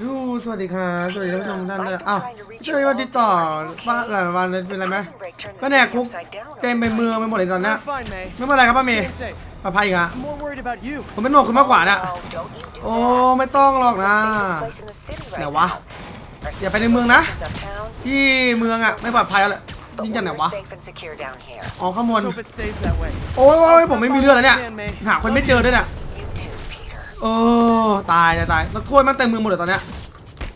ยูสวัสดีครับสวัสดีท่านผู้ชมทุกท่านเลยอ้าวเจอมาติดต่อบ้านหลายวันเลยเป็นไรไหมก็แนกคุกเต็มไปเมืองไปหมดเลยตอนเนี้ย I'm fine, May. ไม่เป็นไรครับป้าเมย์ Staying safe. ปลอดภัยอีกฮะ I'm more worried about you. ผมเป็นหนวกคุณมากกว่าน่ะโอ้ไม่ต้องหรอกนะไหนวะอย่าไปในเมืองนะ ที่เมืองอะไม่ปลอดภัยแล้วยิงจากไหนวะอ๋อข้างบน Let's hope it stays that way. โอ้ยโอ้ยผมไม่มีเลือดแล้วเนี่ยหาคนไม่เจอด้วยเนี่ย โอ้ตายตายตายแล้วถ้วยมันเต็มมือหมดเลยตอนเนี้ย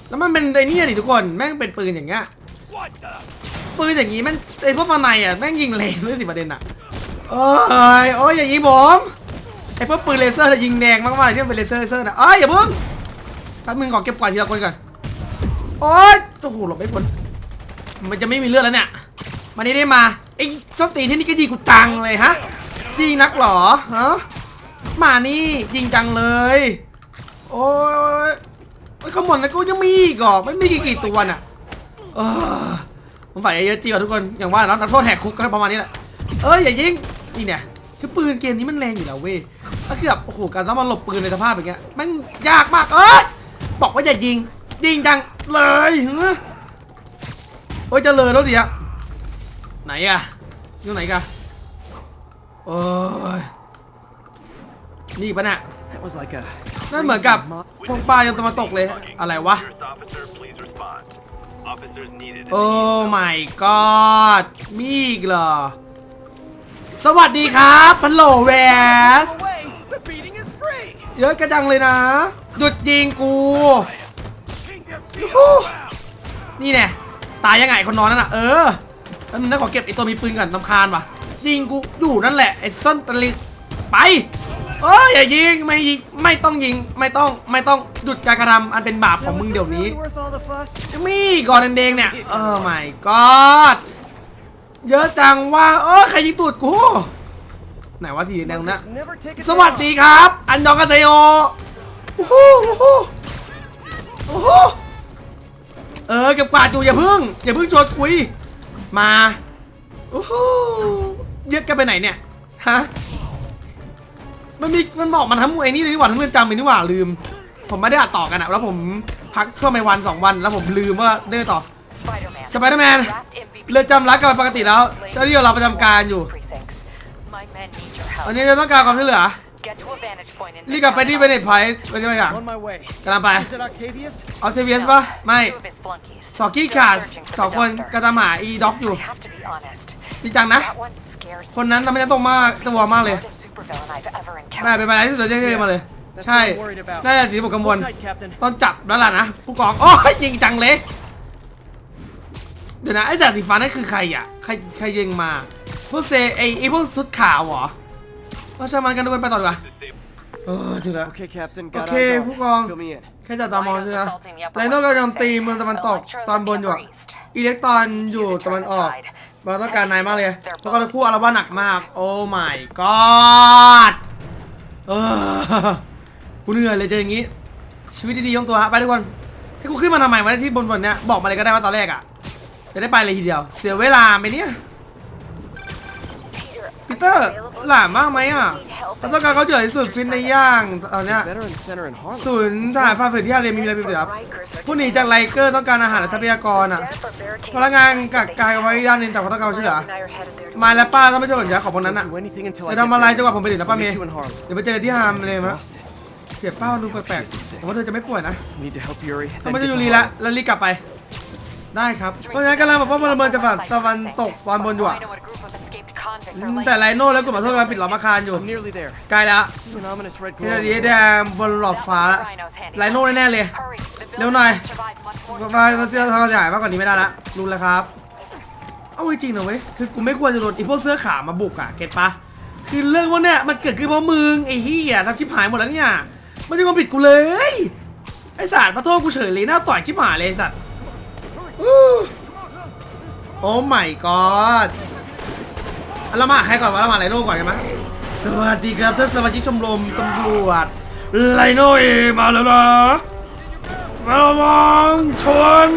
แล้วมันเป็นไอ้นี่ดิทุกคนแม่งเป็นปืนอย่างเงี้ยปืนอย่างงี้แม่งไอ้พวกมาในอะแม่งยิงเลนด้วยสิประเด็นอะโอ้ยโอ้ยอย่างงี้ผมไอ้พวกปืนเลเซอร์น่ะยิงแดงมากๆที่มันเป็นเลเซอร์เลเซอร์นะเอ้ยอย่าเพิ่งแป๊บนึงขอเก็บกวาดทีละคนก่อนโอ้ยโอ้โหหลบไม่พ้นมันจะไม่มีเลือดแล้วเนี่ยมานี่ได้มาไอ้ส้นตีนที่นี่ก็ยิงกูจังเลยฮะยิงนักหรอฮะ มานี่ยิงจังเลย โอ้ยไอ้ยขมอนนะกูยังมีอีกเหรอไม่มีกี่กี่ตัวน่ะเออผมฝ่ายเยอะจริงอะทุกคนอย่างว่าแล้วนักโทษแหกคุกก็ประมาณนี้แหละเอ้ยอย่ายิงนี่เนี่ยคือปืนเกมนี้มันแรงอยู่แล้วเว้ยถ้าคือแบบโอ้โหการต้องมาหลบปืนในสภาพอย่างเงี้ยมันยากมากเอ้ยบอกว่าอย่ายิงยิงจังเลยเฮ้ยโอ้ยเจะเลยแล้วดิอะไหนอะอยู่ไหนกันโอ้ย นี่ปะน่ะ That was like a. นั่นเหมือนกับพวกปลายังตะวันตกเลย อะไรวะ Officer, please respond. Officers needed. โอ้ my god มีอีกเหรอ สวัสดีครับพัลโหลแวส Away! The beating is free! เยอะกระจังเลยนะ หยุดยิงกูยูฮูนี่แน่ตายยังไงคนนอนนั่นน่ะ เออแล้วมึงน่าขอเก็บไอตัวมีปืนก่อนลำคาญว่ะยิงกูอยู่นั่นแหละไอ้ส้นตะลิงไป เอออย่ายิงไม่ยิงไม่ต้องยิงไม่ต้องไม่ต้องหยุดการกระทำอันเป็นบาปของมึงเดี๋ยวนี้มี่ก่อนแดงเนี่ยเออ my god เยอะจังว่าเออใครยิงตูดกูไหนวะทีแดงนะสวัสดีครับ อันยองกาเซโยโอ้โหโอ้โหโอ้โหเออเก็บกวาดอยู่อย่าพึ่งอย่าพึ่งชวนคุยมาโอ้โหเยอะกันไปไหนเนี่ยฮะ มันมีมันบอกมันทำไอ้นี่เลยนี่หว่าทั้งเรือนจำเลยนี่หว่าลืม ผมไม่ได้อัดต่อกันอะแล้วผมพักช่วงไปวันสองวันแล้วผมลืมว่าได้ต่อ สไปเดอร์แมนเรือนจำรักกันปกติแล้วเจ้าหน้าที่ของเราประจำการอยู่อันนี้จะต้องการความช่วยเหลือรีบกลับไปที่เวเนตไพร์ไปที่ไหนอะ On my way. กำลังไป Is it Octavius? ออเทเวียสปะไม่สองกี้ขาดสองคนกระตามหาอีด็อกอยู่จริงจังนะ คนนั้นทำให้ฉันตรงมากตัวมากเลย ไม่เป็นไปได้ที่สุดจะเท่มาเลย ใช่น่าจะสีผมกังวล Hold tight, Captain. ต้องจับแล้วล่ะนะผู้กองโอ้ยยิงจังเลยเดี๋ยวนะไอ้แสงสีฟ้านั่นคือใครอะใครใครยิงมาพวกเซไอไอพวกชุดขาวเหรอก็ช่างมันกันดูกันไปต่อดีกว่าเออถึงแล้ว Okay, Captain. Got Okay, eyes on. ผู้กอง Fill me in. แค่จับตามองใช่ไหมไลโน่กำลังตีเมืองตะวันตกตอนบนอยู่อะอิเล็กตรอนอยู่ตะวันออก เราต้องการนายมากเลยแล้วก็คู่อาราบ้าหนักมาก โอ้ my god เออกูเหนื่อยเลยเจออย่างงี้ ชีวิตดีๆยงตัวฮะไปทุกคนให้กูขึ้นมาทำไมวะที่บนๆเนี้ยบอกมาเลยก็ได้ว่าตอนแรกอะจะได้ไปเลยทีเดียว เสียเวลาไปเนี่ย ปีเตอร์หลามมากไหมอะเราต้องการเขาเฉยสุดฟินในย่างตอนเนี้ย Veteran Center in Harlem. ศูนย์ทหารฝ่าฝืนที่อาเรียนมีอะไรผิดครับผู้หนีจากไลเกอร์ต้องการอาหารและทรัพยากรอะพนักงานกักกายเอาไว้ด้านหนึงแต่เขาต้องการความช่วยเหลือไมายและป้าต้องไม่ใช่ผลยาของพวกนั้นอะ Don't do anything until I จะ get ทำอะไร there. จนกว่าผมไปถึงนะป้าเม Meet ย์ you in Harlem. เดี๋ยวไปเจอกันที่ฮามเลยมั้ย Exhausted. เสียเป้าดูแปลกๆผมว่าเธอจะไม่ป่วยนะ Need to help Yuri. ต้อง then ไป get เจอ to ยูรี Harlem. ละแล้วรีบกลับไป ได้ครับ เพราะฉะนั้นกำลังแบบว่าพลเมืองจะฝั่งตะวันตกตอนบนอยู่อะอืมแต่ไลโน่และกลุ่มขอโทษกำลังปิดล้อมอาคารอยู่ I'm nearly there. ใกล้แล้ว See an ominous red ที่ glow. จะดีแดงบนหลอดฟ้าแล้วไลโน่แน่ๆเลย เร็วหน่อยมามาเสื้อทางขยายมากกว่านี้ไม่ได้ละรู้แล้วครับ เอาจริงๆนะเว้ย คือกูไม่ควรจะโดนไอ้พวกเสื้อขาวมาบุกอะเก็ตปะคือเรื่องพวกเนี้ยมันเกิดขึ้นเพราะมึงไอ้เหี้ยทำชิบหายหมดแล้วเนี่ย ไม่ใช่ความผิดกูเลย ไอ้สัตว์มาโทษกูเฉยเลยหน้าต่อยชิบหายเลยไอ้สัตว์อู้ โอ้ my god อะเรามาใครก่อนวะเรามาไลโน่ก่อนกันไหมสวัสดีครับท่านสมาชิกชมรมตำรวจไลโน่เอมาแล้วนะระวังชน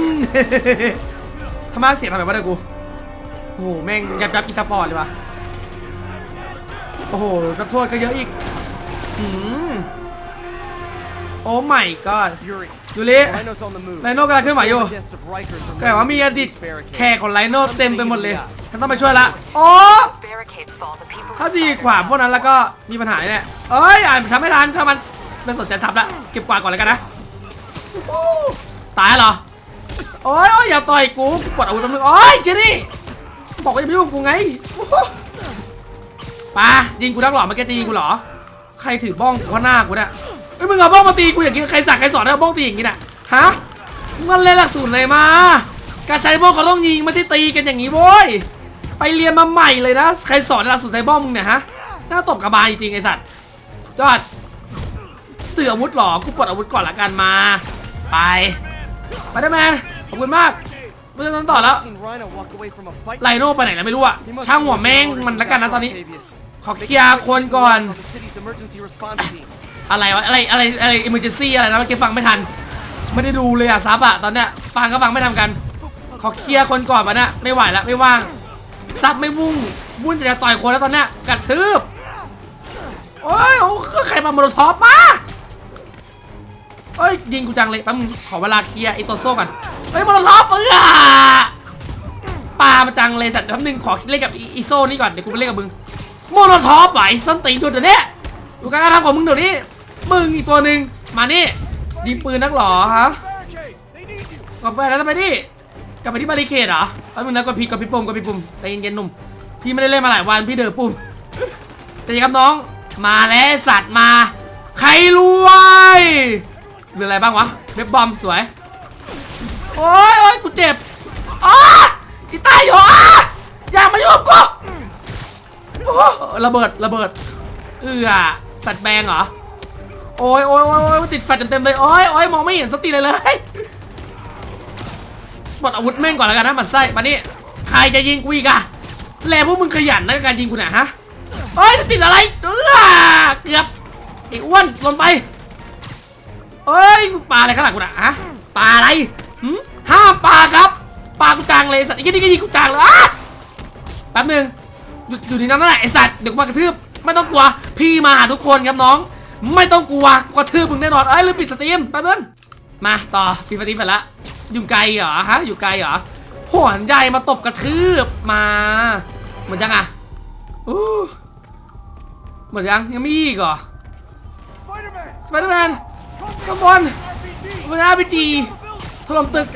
ทำไมเสียงอะไรวะเนี่ยกูโอ้โหแม่งยับยับอีสปอร์ตเลยวะโอ้โหนักโทษก็เยอะอีกหืมโอ้ไม่ก็ Yuri, ยูริ Rhino's on the move. ไลโน่กำลังเคลื่อนไหวอยู่ Guests of Rikers are แต่ว่ามีอดีต barricade. แขกของไลโน่เต็มไปหมดเลยฉันต้องไปช่วยละโอ้ Barricades fall, the people ถ้าดีขวาพวกนั้นแล้วก็มีปัญหาแน่เอ้ยอ่านทำไม่ทันถ้ามันไม่สนใจทับละเก็บกวาดก่อนเลยกันนะอู้ตายเหรอโอ้ยโอ้ยอย่าต่อยกูกูปวดอาวุธแป๊บนึงโอ้ยเจนี่บอกว่าจะไม่ยุ่งกับกูไงอู้หูปายิงกูนักหรอเมื่อกี้จะยิงกูเหรอ ใครถือบ้องข้างหน้ากูเนี่ย เอ้ยมึงเอาบ้องมาตีกูอย่างนี้ใครสั่งใครสอนให้เอาบ้องตีอย่างนี้น่ะฮะมันเลยนหลักสูตรเลยมา การใช้บ้องเขาต้องยิงไม่ใช่ตีกันอย่างนี้โว้ยไปเรียนมาใหม่เลยนะใครสอนหลักสูตรไซบอมมึงเนี่ยฮะหน้าตบกระบาลจริงๆไอ้สัตว์ยอดตื่ออาวุธหรอกูปลดอาวุธก่อนละกันมา ไปไปได้แมนขอบคุณมากไม่ต้องต่อแล้ว I've seen Rhino walk away from a fight. ไลโน่ไปไหนแล้วไม่รู้อะ He must ช่างหัว be แม่ง working มันละกันนะตอนนี้ Octavius. ขอเคลียร์คนก่อน อะไรวะอะไรอะไรอะไรอิมเมอร์เจนซี่อะไรนะเมื่อกี้ฟังไม่ทัน ไม่ได้ดูเลยอะซับอะตอนเนี้ยฟังก็ฟังไม่ทำกัน ขอเคลียร์คนก่อนมาเนี่ยไม่ไหวล้วไม่ว่างซับไม่วุ่งวุ่นแต่จะต่อยคนแล้วตอนเนี้ยกระทืบโอ้ยโอ้คือใครมาโมโนท็อปมาเอ้ยยิงกูจังเลยแป๊บนึงขอเวลาเคลียร์ไอตัวโซ่ก่อนเฮ้ยโมโนท็อปเอ้ยปามาจังเลยแต่แป๊บนึงขอเล่นกับอีอีโซ่นี่ก่อนเดี๋ยวกูไปเล่นกับมึง โมโนท็อปไหวส้นตีนตัวเดี๋ยวนี้ดูการกระทำของมึงเดี๋ยวนี้ มึงอีกตัวหนึ่งมานี่ยิงปืนนักหรอฮะกลับไปแล้วทำไมดิกลับไปที่บาริเคดเหรอแป๊บนึงนะกดผิดกดผิดปุ่มกดผิดปุ่มใจเย็นๆหนุ่มพี่ไม่ได้เล่นมาหลายวันพี่เดือปุ่มแต่ยังครับน้อง มาแล้วสัตว์มา ใครรวยหลืออะไรบ้างวะเว็บบอมสวย โอ้ยโอ้ยกูเจ็บอ้าอีตายอยู่อ้าอย่ามายุ่งกับกู โอ้ระเบิดระเบิดเอือสัตว์แบงเหรอ โอ้ยโอ้ยโอ้ยอยติดแฟลชเต็มๆเลย โอ้ยโอ้ยมองไม่เห็นสติเลยเลยหมดอาวุธแม่งก่อนแล้วกันนะมันไส้มานี่ใครจะยิงกูอีกอะแล้วพวกมึงขยันในการยิงกูเนี่ยฮะเฮ้ยติดอะไรเออเกือบไอ้อ้วนลงไปเอ้ยปลาอะไรข้างหลังกูนะฮะปลาอะไรหืมห้ามปลาครับปลากูจางเลยสัตว์ไอ้ที่นี่ก็ยิงกูจางเลยอะแป๊บนึง หยุดอยู่ที่นั่นแหละไอสัตว์เดี๋ยวกูมากระทืบไม่ต้องกลัว พี่มาหาทุกคนครับน้อง ไม่ต้องกลัวกระทืบมึงแน่นอนเอ้ยลืมปิดสตรีมแป๊บนึงมาต่อปิดสตรีมไปละอยู่ไกลเหรอฮะอยู่ไกลเหรอหวนใหญ่มาตบกระทืบมาเหมือนยังอะอู้หมดยังยังมีอีกเหรอสไปเดอร์แมนข้างบนเวลาไปจีถล่มตึก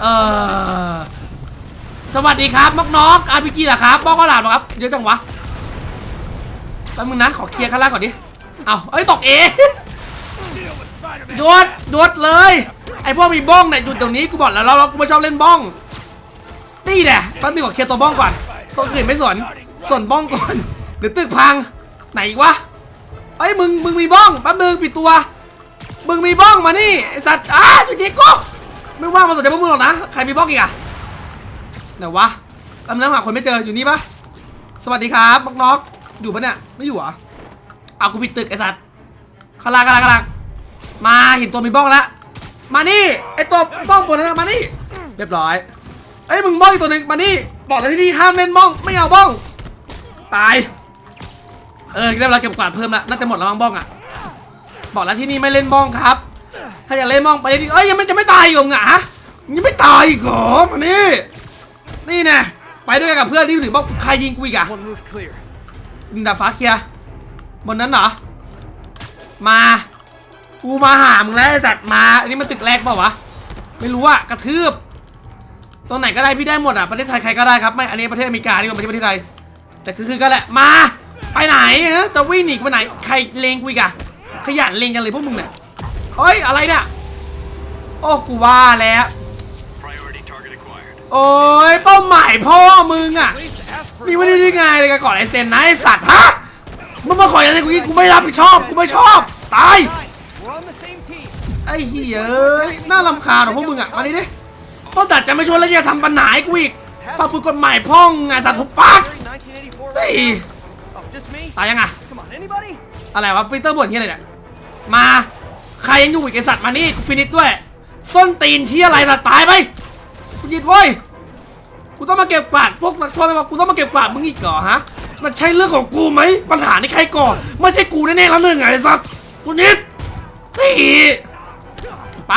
เออ สวัสดีครับมกน้องอาร์พีจีเหรอครับบอกก็หลานมาครับเยอะจังวะแป๊บมึงนะขอเคลียร์ข้างล่างก่อนดิเอาเอ้ยตกเองโดดโดดเลย ไอพวกมีบ้องเนี่ยหยุดตรงนี้กูบอกแล้วเรากูไม่ชอบเล่นบ้องนี่แหละแป๊บนึงขอเคลียร์ตัวบ้องก่อนตัวอื่นไม่สนสนบ้องก่อนเดี๋ยวตึกพังไหนวะเอ้ยมึงมึงมีบ้องแป๊บนึงปิดตัวมึงมีบ้องมานี่ไอสัตว์อ้าจุดยิงกูไม่ว่ามาสนใจพวกมึงหรอกนะใครมีบ้องอีกอะ ไหนวะกำลังหาคนไม่เจออยู่นี่ปะสวัสดีครับมอกน็อกอยู่ปะเนี่ยไม่อยู่เหรอเอากูปิดตึกไอ้สัตว์ข้างล่างข้างล่างข้างล่างมาเห็นตัวมีบ้องแล้วมานี่ไอตัวบ้องตัวนั้นะมานี่เรียบร้อยเอ้ยมึงบ้องอีกตัวหนึ่งมานี่บอกแล้วที่นี่ห้ามเล่นบ้องไม่เอาบ้อง ตายเออได้เวลาเก็บกวาดเพิ่มละน่าจะหมดแล้วมั้งบ้องอะบอกแล้วที่นี่ไม่เล่นบ้องครับ ถ้าอยากเล่นบ้องไปที่เอ้ยยังไม่จะไม่ตายอีกเหรอหงะยังไม่ตายอีกเหรอมานี่ นี่แน่ไปด้วยกันกับเพื่อนที่ถือบ้องใครยิงกูอีกอะ One roof clear. ดาดฟ้าเคลียร์บนนั้นเหรอ มา กูมาหามึงแล้วไอ้สัตว์มา อันนี้มันตึกแรกเปล่าวะ ไม่รู้อะกระทืบ ตรงไหนก็ได้พี่ได้หมดอะประเทศไทยใครก็ได้ครับ ไม่ อันนี้ประเทศอเมริกา นี่มันไม่ใช่ประเทศไทย แต่คือๆก็แหละ มา ไปไหนฮะจะวิ่งหนีกูไปไหน ใครเลงกูอีกอะขยันเลงกันเลยพวกมึงเนี่ยเฮ้ย อะไรเนี่ย โอ้ กูว่าแล้ว Priority target acquired. โอ้ยเป้าหมายพ่อมึงอะ Please ask for นี่ไม่ได้ได้ไงเลยกันก่อนไอเซนนะไอสัตว์ฮะมึงมาขออะไรกูกกูไม่รับผิดชอบกูไม่ชอบตายไอ้เหี้ยน่ารำคาญของพวกมึงอะมาดิดิป้องตัดจะไม่ชวนแล้วจะทำปัญหาให้กูอีกฝาฝึกกฎหมายพ่องไงสัตว์ทุบปากเฮ้ยตายยังอะอะไรวะปีเตอร์บ่นที่อะไรเนี่ยมาใครยังอยู่อีกไอสัตว์มานี่กูฟินิชด้วยส้นตีนชี้อะไรสัตว์ตายไป ยิดเว้ยกูต้องมาเก็บกวาดพวกนักโทษไม่ว่ากูต้องมาเก็บกวาดมึงอีกเหรอฮะ มันใช่เรื่องของกูไหมปัญหาในใครก่อน ไม่ใช่กูแน่ๆแล้วหนึ่งไงไอ้สัตว์กูนิดนี่ไป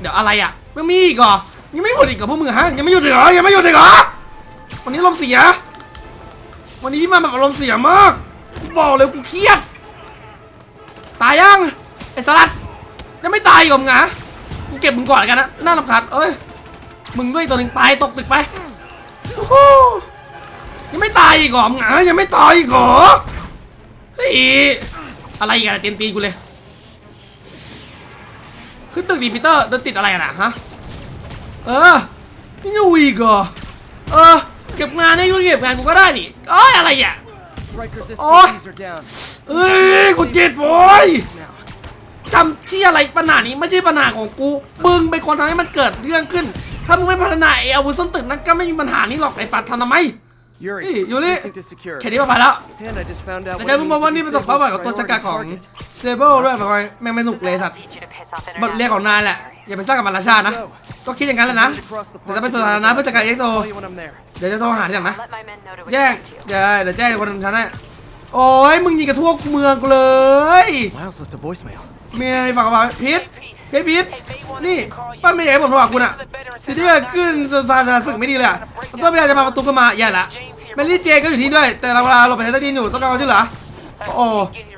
เดี๋ยวอะไรอะยังมีอีกเหรอยังไม่หมดอีกเหรอพวกมึงฮะยังไม่หยุดอีกเหรอยังไม่หยุดอีกเหรอวันนี้ลมเสีย วันนี้พี่มาแบบอารมณ์เสียมากกูบอกเลยกูเครียด ตายยังไอ้สลัดยังไม่ตายอีกเหรอมึงอะกูเก็บมึงก่อนกันนะน่ารำคาญเอ้ย มึงด้วยตัวหนึ่งไปตกตึกไปโอ้โหยังไม่ตายอีกเหรอมึงอะยังไม่ตายอีกเหรอเฮ้ยอะไรอีกันเต็มตีนกูเลยขึ้นตึกดีปีเตอร์เดินติดอะไรกันอะฮะเออนี่ยังอีกเหรอเออเก็บงานให้กูเก็บงานกูก็ได้นี่เอ้ยอะไรอะ Rikers Oh. SCVs are down. เอ้ยกูเจ็บโว้ยจำที่อะไรปัญหานี้ไม่ใช่ปัญหาของกูมึงเป็นคนทำให้มันเกิดเรื่องขึ้น ถ้ามึงไม่พัฒนาไอ้อาวุธส้นตึกนั้นก็ไม่มีปัญหานี้หรอกไอ้ปัดทำทำไม Yuri, Hey, Yuri. precinct is secure. แค่นี้ก็ไปแล้ว And I just found out แต่ what ใจ it มึง means บอกว่า to นี่ be เป็นตกเป้าหมายของ Sable's ตัวชะกา priority ของ target. เซเบิลด้วยแบบว่าแม่งไม่หนุกเลยสัตว์ Teach you to piss off บทเรียนของนายแหละ อย่าไปสร้างกับมันราชาตินะ ก็คิดอย่างนั้นแหละนะ แต่จะเป็นสถานะเพื่อจัดการเอ็กโต Call you when I'm there. เดี๋ยวจะโทรหาทีหลังนะ Let my men know to แจ้ง expect you. เดี๋ยวเดี๋ยวแจ้งคนทำฉันให้โอ้ยมึงยิงกระทั่วเมืองกูเลย Miles left a voicemail. เมียฝากกระเป๋าพีท เฮ้ยพีทนี่ป้าไม่อยากให้ผมโทรหาคุณอะสิ่งที่เกิดขึ้นสุดพานฝึกไม่ดีเลยอะต้นไม่อยากจะมาประตูก็มาอย่าละแมรี่เจก็อยู่ที่นี่ด้วย แต่เราเวลาเราไปใช้ต้ดินอยู่ต้องการความช่วยเหลือโอ้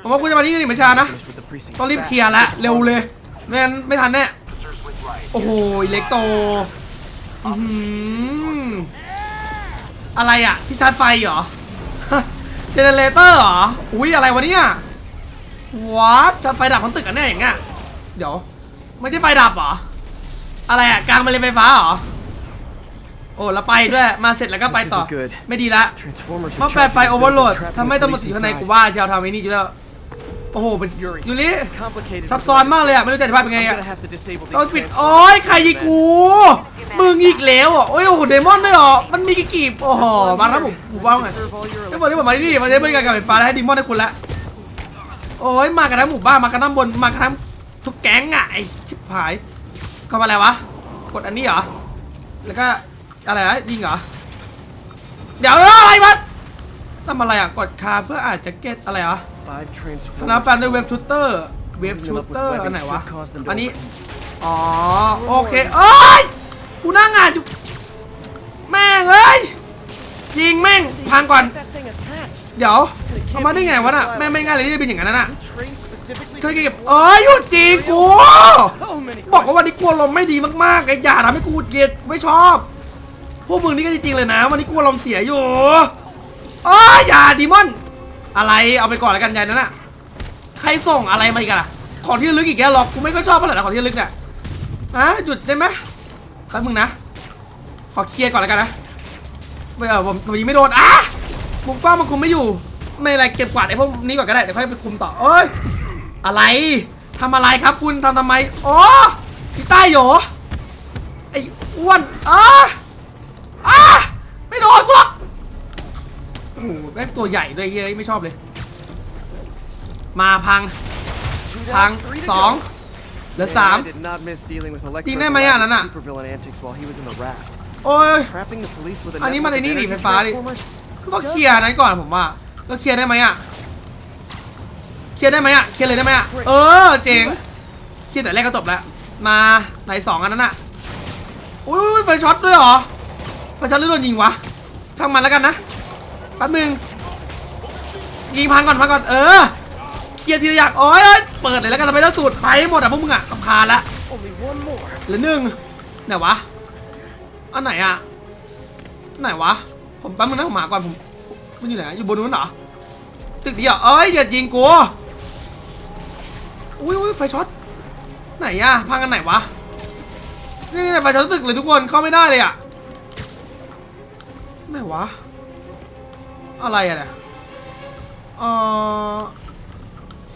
ผมว่ากูจะมาที่นี่เหมือนชานะต้องรีบเคลียร์แล้วเร็วเลยไม่งั้นไม่ทันแน่โอ้โหอิเล็กโตอะไรอะที่ชาร์จไฟเหรอเจเนเรเตอร์เหรอ อุ้ยอะไรวะเนี่ยวัดชาร์จไฟดับทั้งตึกกันแน่อย่างเงี้ยเดี๋ยว ไม่ใช่ไฟดับเหรอ อะไรอะกลางมาเลยนไฟฟ้าเหรอ โอ้แล้วไปด้วย มาเสร็จแล้วก็ไปต่อ This isn't good. ไม่ดีละ Transformers มา are แปลไฟ trapped โอ in เวอร์โหล the ด building, trapped ทำให้ in ตำรวจ police อยู่ข้างใน inside. กูว่าจะเอาทำไอ้นี่อยู่แล้ว โอ้โหเป็น Yuri. ยูริ Complicated. ซับซ้อนมากเลยอะไม่รู้จะอธิบาย I'm เป็นไงอะ gonna have to disable these ต้องปิด transformers. โอ้ยใครยิงกู มึงอีกแล้วอะโอ้ยโอ้โหเดมอนด้วยเหรอ มันมีกี่กีบโอ้โห มาแล้วผมผมว่าไง Preserve all your ไม่บอกที่ผมมาที่นี่มาใช้บริการกับไฟฟ้าแล้วให้ดีมอนให้คุณละโอ้ยมากันทั้งหมู่บ้านมากันทั้งบนมากันทั้ง ทุกแก๊งอะไอชิบหายเข้ามาอะไรวะ กดอันนี้เหรอ แล้วก็อะไรนะยิงเหรอ เดี๋ยวอะไรมันทำอะไรอะ กดคาเพื่ออาจจะเก็ตอะไรอะธนาแปลด้วยเว็บชูเตอร์ เว็บชูเตอร์อันไหนวะ อันนี้ อ๋อ โอเค เอ้ย กูนั่งงานอยู่ แม่งเอ้ย ยิงแม่ง พังก่อน เดี๋ยวเอามาได้ไงวะน่ะ แม่งไม่ง่ายเลยที่จะเป็นอย่างนั้นน่ะ เคยเก็บเอ้ยหยุดจีกู บอกว่าวันนี้กลัวลมณ์ไม่ดีมากๆไอ้อย่าทำให้กูเกลียดไม่ชอบ พวกมึงนี่ก็จริงๆเลยนะ วันนี้กลัวลมณ์เสียอยู่เอ้ยอย่าดีมอน อะไรเอาไปก่อนแล้วกันยายนั่นน่ะใครส่งอะไรมาอีกอะของที่ลึกอีกแกหรอกกูไม่ค่อยชอบเท่าไหร่นะของที่ลึกเนี่ยอะหยุดได้ไหมแป๊บมึงนะ ขอเคลียร์ก่อนแล้วกันนะไม่เออผมผมยิงไม่โดนอะมุมกล้องมันคุมไม่อยู่ ไม่เป็นไรเก็บกวาดไอ้พวกนี้ก่อนก็ได้เดี๋ยวค่อยไปคุมต่อเอ้ย อะไรทำอะไรครับคุณทำทำไมอ๋อพี่ใต้โหยไอ้อ้วนอะอะไม่โดนกูหรอกโอ้โหแม่งตัวใหญ่ด้วยเฮ้ยไม่ชอบเลย มาพัง พังสอง go. เหลือสามตีได้ไหมอะนั่นน่ะโอ้ยอันนี้มันไอ้นี่ดิ energy ไฟฟ้าดิก็เคลียร์นั้นก่อนผมว่าก็เคลียร์ได้ไหมอะ เคลียร์ได้ไหมอะเคลียร์เลยได้ไหมอะเออเจ๋งเคลียร์แต่แรกก็จบแล้วมาไหนสองอันนั้นอะอุ้ยไฟช็อตด้วยเหรอไฟช็อตหรือโดนยิงวะทางมันแล้วกันนะแป๊บนึงยิงพังก่อนพังก่อนเออเคลียร์ทีละอย่างโอ้ยเอ้ยเปิดเลยแล้วกันทำไมต้องสูตรไปให้หมดอะพวกมึงอะรำคาญละ Only one more. เหลือหนึ่งไหนวะอันไหนอะไหนวะผมแป๊บนึงนะผมหาก่อนผมมันอยู่ไหนอยู่บนนู้นเหรอตึกนี้เหรอเอ้ยอย่ายิงกู อุ้ยอุ้ยไฟช็อตไหนอะพังกันไหนวะนี่นี่ไฟช็อตตึกเลยทุกคนเข้าไม่ได้เลยอะไหนวะอะไรอะเนี่ยเออ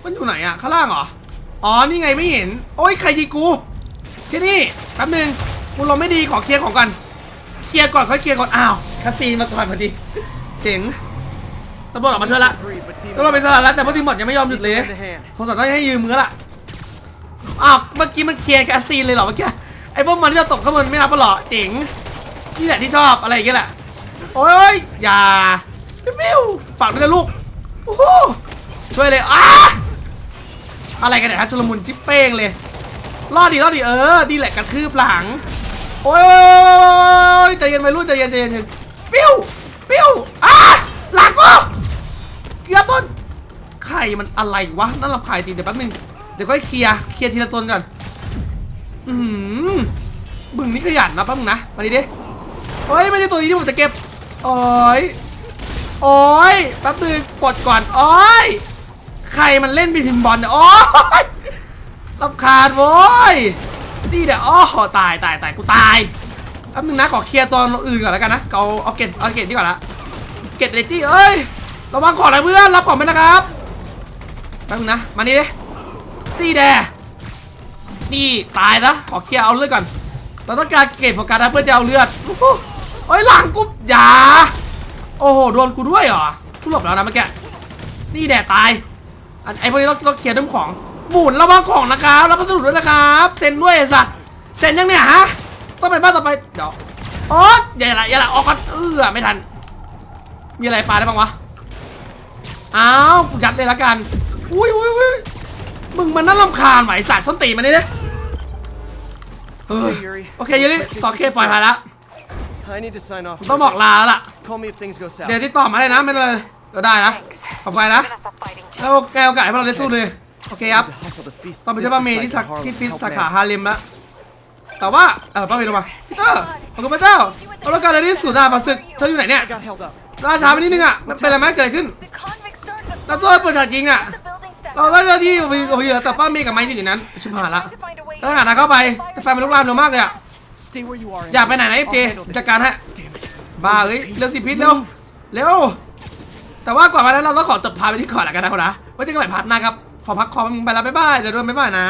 มันอยู่ไหนอะข้างล่างเหรออ๋อนี่ไงไม่เห็นโอ้ยใครยิงกูแค่นี้แป๊บนึงกูลมไม่ดีขอเคลียร์ของก่อนเคลียร์ก่อนค่อยเคลียร์ก่อนอ้าวคาซีนมาก่อนพอดีเจ๋ง ตำรวจออกมาช่วยละตำรวจเป็นสลัดแล้วแต่พวกทีมหมดยังไม่ยอมหยุดเลยคงจะต้องให้ยืมมือละอ้าวเมื่อกี้มันเคลียร์คาซีนเลยเหรอเมื่อกี้ไอ้พวกมันที่เราตกเข้ามันไม่นับปะเหรอเจ๋งนี่แหละที่ชอบอะไรอย่างเงี้ยแหละโอ้ยอย่าปิ้วฝากด้วยนะลูกโอ้โหช่วยเลยอ้าอะไรกันเนี่ยฮะชุลมุนจิ๊บเป้งเลยรอดดิรอดดิเออดีแหละกระทืบหลังโอ้ยใจเย็นไปรุ่นใจเย็นใจเย็นใจเย็นปิ้วปิ้วอะหลังกูเกือบต้นไข่ มันอะไรวะนั่นลำไข่จริงเดี๋ยวแป๊บนึงเดี๋ยวค่อยเคลียร์เคลียร์ทีละตนก่อนอือหือมึงนี่ขยันนะแป๊บนึงนะมาดิดิเฮ้ยไม่ใช่ตัวนี้ที่ผมจะเก็บโอ้ยโอ้ยแป๊บนึงปลดก่อนโอ้ยใครมันเล่นบีทินบอลเนี่ยโอ้ยรำคาญโว้ยนี่เดี๋ยวอ๋อตายตายตายกูตายแป๊บนึงนะขอเคลียร์ตัวอื่นก่อนแล้วกันนะเอาเอาเกตเอาเกตนี่ก่อนละเกตเลจี้เอ้ยระวังของนะเพื่อนรับของไปนะครับ แป๊บนึงนะ มานี่ดินี่แดนี่ตายนะ ขอเคลียร์เอาเลือดก่อนเราต้องการเกตโฟกัสนะเพื่อจะเอาเลือดโอ้โหเอ้ยหลังกูอย่า โอ้โห โดนกูด้วยเหรอ กูหลบแล้วนะเมื่อกี้ นี่แดตาย อันไอ้พวกนี้เราเราเคลียร์เรื่องของ หมุนระวังของนะครับรับพัสดุด้วยนะครับ เซ็นด้วยไอ้สัตว์ เซ็นยังเนี่ยฮะ ต้องไปบ้านต่อไป เดี๋ยวโอ๊ยอย่าละอย่าละออกก่อนเออไม่ทัน มีอะไรปลาได้บ้างวะ อ้าวกูยัดเลยละกัน อุ้ยอุ้ยอุ้ยมึงมันน่ารำคาญไหวสัตว์ส้นตีนมานี่ดิเออ Hey, Yuri. โอเคยูริสองเคปล่อยผ่านละ I need to sign off. ต้องบอกลาแล้วล่ะ Call me if things go south. เดี๋ยวติดต่อมาเลยนะไม่เป็นไรเราได้นะขอบคุณนะ Given us a fighting แล้วแกโอกาสให้พวกเราได้สู้เลย โอเคครับ Need to hustle to feast ต้องไปเจอป้าเมย์ที่ Sister สัก Psyche ที่ Harlem ฟิต help สาขา man. ฮาเลมละแต่ว่าเออป้าเมย์ลงมาพีเตอร์ขอบคุณพระเจ้าเอาแล้วกันเลยที่สุดามาศึกเธออยู่ไหนเนี่ย I got held up. ล่าช้าไปนิดนึงอะมันเป็นอะไรไหมเกิดอะไรขึ้น The convict started a แล้วตัวเปิดฉากยิงอะ The building stack เราได้เจ้าที่กับกับเหยื่อแต่ป้าเมย์กับไม้ที่อยู่นั้นชิบหายละต้องหาทางเข้าไปแต่แฟมันลุกลามเร็วมากเลยอะอยากไปไหนนะเอฟเจจัดการฮะบ้าเอ้ยเร็วสิพิษเร็วเร็วแต่ว่าก่อนไปแล้วเราต้องขอจบพาไปที่ก่อนละกันนะคนนะไว้เจอกันใหม่พาร์ทหน้าครับขอพักคอมไปแล้วบ๊ายบายเดี๋ยวด้วยบ๊ายบายนะ